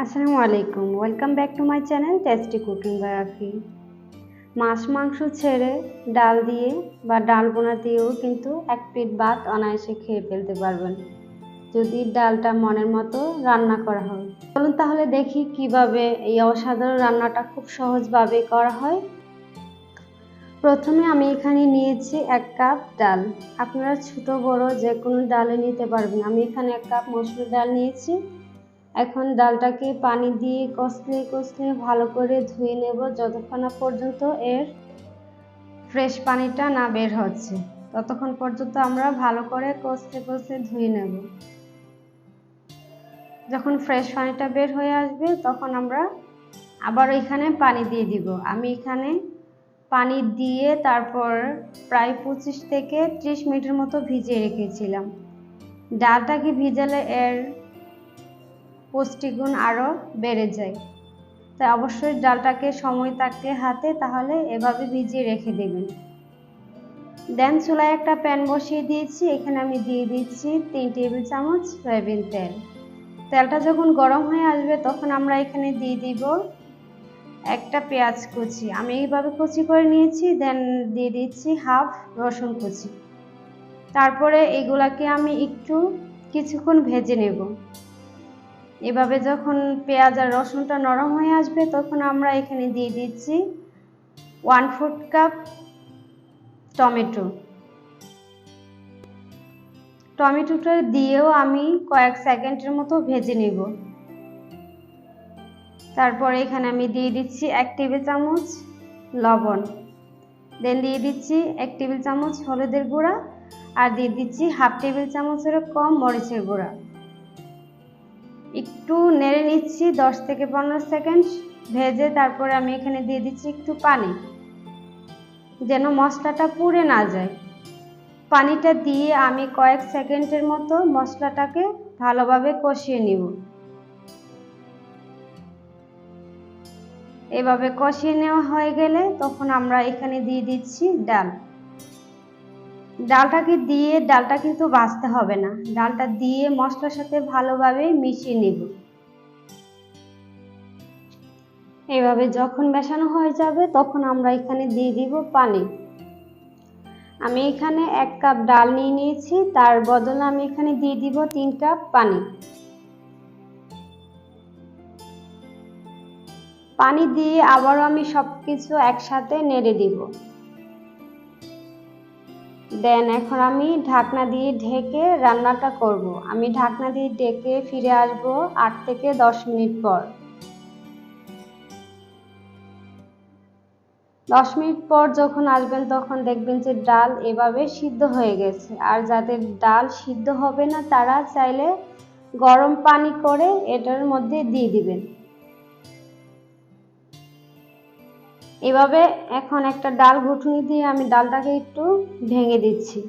আসসালামু আলাইকুম। Welcome back to my channel tasty cooking by Afi মাছ, মাংস ছেড়ে ডাল দিয়ে বা ডাল বোনা দিয়েও কিন্তু এক প্লেট ভাত অনায়াসে খেয়ে ফেলতে পারবেন। যদি ডালটা মনের মতো রান্না করা হয়। চলুন তাহলে দেখি কীভাবে এই অসাধারণ রান্নাটা খুব সহজভাবে করা হয়। প্রথমে আমি এখানে নিয়েছি এক কাপ ডাল। আপনারা ছোট, বড় যে কোনো ডালে নিতে পারবেন। আমি এখানে এক কাপ মসুর ডাল নিয়েছি। এখন ডালটাকে পানি দিয়ে কষলে কষলে ভালো করে ধুয়ে নেব যতক্ষণ না পর্যন্ত এর ফ্রেশ পানিটা না বের হচ্ছে। ততক্ষণ পর্যন্ত আমরা ভালো করে কষলে কষলে ধুয়ে নেব। যখন ফ্রেশ পানিটা বের হয়ে আসবে তখন আমরা আবার এখানে পানি দিয়ে দিব। আমি এখানে পানি দিয়ে তারপর প্রায় পঁচিশ থেকে ত্রিশ মিনিটের মতো ভিজিয়ে রেখেছিলাম। ডালটাকে ভিজালে এর পুষ্টিগুণ আরও বেড়ে যায়। তাই অবশ্যই ডালটাকে সময় থাকতে হাতে, তাহলে এভাবে ভিজিয়ে রেখে দেবেন। দেন চুলায় একটা প্যান বসিয়ে দিয়েছি। এখানে আমি দিয়ে দিচ্ছি তিন টেবিল চামচ সয়াবিন তেল। তেলটা যখন গরম হয়ে আসবে, তখন আমরা এখানে দিয়ে দিব একটা পেঁয়াজ কুচি। আমি এইভাবে কুচি করে নিয়েছি, দেন দিয়ে দিচ্ছি হাফ রসুন কুচি। তারপরে এগুলাকে আমি একটু কিছুক্ষণ ভেজে নেব। এভাবে যখন পেঁয়াজ আর রসুনটা নরম হয়ে আসবে, তখন আমরা এখানে দিয়ে দিচ্ছি ওয়ান ফুট কাপ টমেটো। টমেটোটা দিয়েও আমি কয়েক সেকেন্ডের মতো ভেজে নেব। তারপর এখানে আমি দিয়ে দিচ্ছি এক টেবিল চামচ লবণ। দেন দিয়ে দিচ্ছি এক টেবিল চামচ হলুদের গুঁড়া আর দিয়ে দিচ্ছি হাফ টেবিল চামচেরও কম মরিচের গুঁড়া। একটু নেড়ে নিচ্ছি, দশ থেকে পনেরো সেকেন্ড ভেজে তারপরে আমি এখানে দিয়ে দিচ্ছি একটু পানি, যেন মশলাটা পুড়ে না যায়। পানিটা দিয়ে আমি কয়েক সেকেন্ডের মতো মশলাটাকে ভালোভাবে কষিয়ে নিব। এভাবে কষিয়ে নেওয়া হয়ে গেলে তখন আমরা এখানে দিয়ে দিচ্ছি ডাল। ডালটাকে দিয়ে, ডালটা কিন্তু ভাজতে হবে না। ডালটা দিয়ে মশলার সাথে ভালোভাবে মিশিয়ে নেব। এভাবে যখন মেশানো হয়ে যাবে, তখন আমরা এখানে দিয়ে দিব পানি। আমি এখানে এক কাপ ডাল নিয়ে নিয়েছি। তার বদলে আমি এখানে দিয়ে দিব তিন কাপ পানি। পানি দিয়ে আবারও আমি সব কিছু একসাথে নেড়ে দিব। দেন এখন আমি ঢাকনা দিয়ে ঢেকে রান্নাটা করব। আমি ঢাকনা দিয়ে ডেকে ফিরে আসব আট থেকে দশ মিনিট পর। দশ মিনিট পর যখন আসবেন তখন দেখবেন যে ডাল এভাবে সিদ্ধ হয়ে গেছে। আর যাদের ডাল সিদ্ধ হবে না তারা চাইলে গরম পানি করে এটার মধ্যে দিয়ে দিবেন। এভাবে এখন একটা ডাল ঘুটুনি দিয়ে আমি ডালটাকে একটু ভেঙে দিচ্ছি।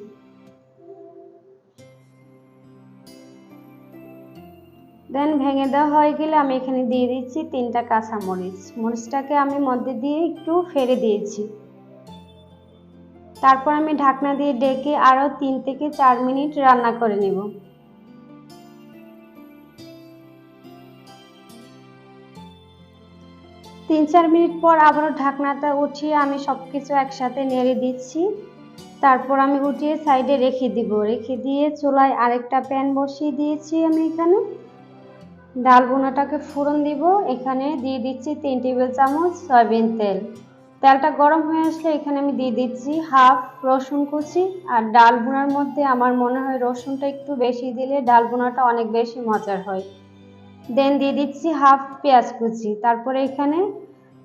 দেন ভেঙে দেওয়া হয়ে গেলে আমি এখানে দিয়ে দিচ্ছি তিনটা কাঁচা মরিচ। মরিচটাকে আমি মধ্যে দিয়ে একটু ফেরে দিয়েছি। তারপর আমি ঢাকনা দিয়ে ডেকে আরও তিন থেকে চার মিনিট রান্না করে নেব। তিন চার মিনিট পর আবারও ঢাকনাটা উঠিয়ে আমি সব কিছু একসাথে নেড়ে দিচ্ছি। তারপর আমি উঠিয়ে সাইডে রেখে দিব। রেখে দিয়ে চুলায় আরেকটা প্যান বসিয়ে দিয়েছি আমি এখানে। ডাল বোনাটাকে ফোড়ন দিব। এখানে দিয়ে দিচ্ছি তিন টেবিল চামচ সয়াবিন তেল। তেলটা গরম হয়ে আসলে এখানে আমি দিয়ে দিচ্ছি হাফ রসুন কুচি। আর ডাল বোনার মধ্যে আমার মনে হয় রসুনটা একটু বেশি দিলে ডাল বোনাটা অনেক বেশি মজার হয়। দেন দিয়ে দিচ্ছি হাফ পেঁয়াজ কুচি। তারপরে এখানে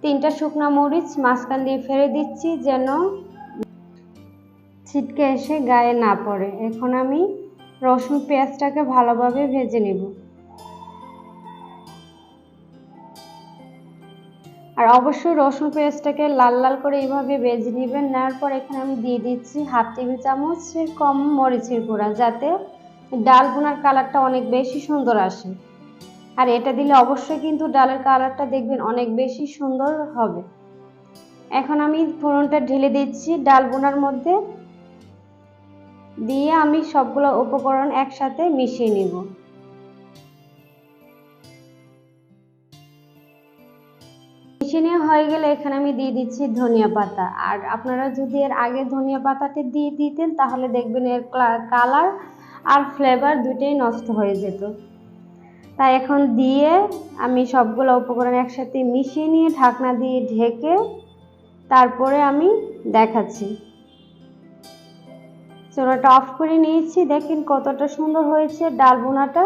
তিনটা শুকনো মরিচ মাঝখান দিয়ে ফেলে দিচ্ছি যেন ছিটকে এসে গায়ে না পড়ে। এখন আমি রসুন পেঁয়াজটাকে ভালোভাবে ভেজে নেব। আর অবশ্যই রসুন পেঁয়াজটাকে লাল লাল করে এইভাবে ভেজে নেবেন। নেওয়ার পর এখানে আমি দিয়ে দিচ্ছি হাফ টেবিল চামচের কম মরিচের গুঁড়া, যাতে ডাল বোনার কালারটা অনেক বেশি সুন্দর আসে। আর এটা দিলে অবশ্যই কিন্তু ডালের কালারটা দেখবেন অনেক বেশি সুন্দর হবে। এখন আমি ফোড়নটা ঢেলে দিচ্ছি ডাল বোনার মধ্যে। দিয়ে আমি সবগুলো উপকরণ একসাথে মিশিয়ে নিব। মিশিয়ে নেওয়া হয়ে গেলে এখানে আমি দিয়ে দিচ্ছি ধনিয়া পাতা। আর আপনারা যদি এর আগে ধনিয়া পাতাটি দিয়ে দিতেন তাহলে দেখবেন এর কালার আর ফ্লেভার দুটোই নষ্ট হয়ে যেত। তাই এখন দিয়ে আমি সবগুলো উপকরণ একসাথে মিশিয়ে নিয়ে ঢাকনা দিয়ে ঢেকে তারপরে আমি দেখাচ্ছি। চুলাটা অফ করে নিয়েছি, দেখেন কতটা সুন্দর হয়েছে ডাল বোনাটা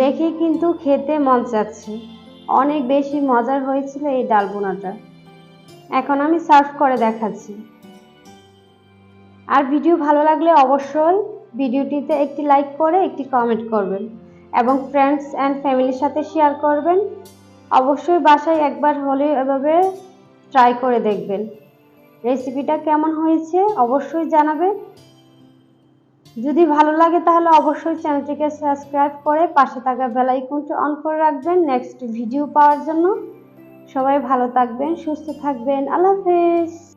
দেখে কিন্তু খেতে মন চাচ্ছে। অনেক বেশি মজার হয়েছিল এই ডাল বোনাটা এখন আমি সার্ভ করে দেখাচ্ছি। আর ভিডিও ভালো লাগলে অবশ্যই ভিডিওটিতে একটি লাইক করে, একটি কমেন্ট করবেন। এবং ফ্রেন্ডস অ্যান্ড ফ্যামিলির সাথে শেয়ার করবেন। অবশ্যই বাসায় একবার হলে এভাবে ট্রাই করে দেখবেন। রেসিপিটা কেমন হয়েছে অবশ্যই জানাবেন। যদি ভালো লাগে তাহলে অবশ্যই চ্যানেলটিকে সাবস্ক্রাইব করে পাশে থাকা বেল অন করে রাখবেন নেক্সট ভিডিও পাওয়ার জন্য। সবাই ভালো থাকবেন, সুস্থ থাকবেন। আল্লাহ হাফেজ।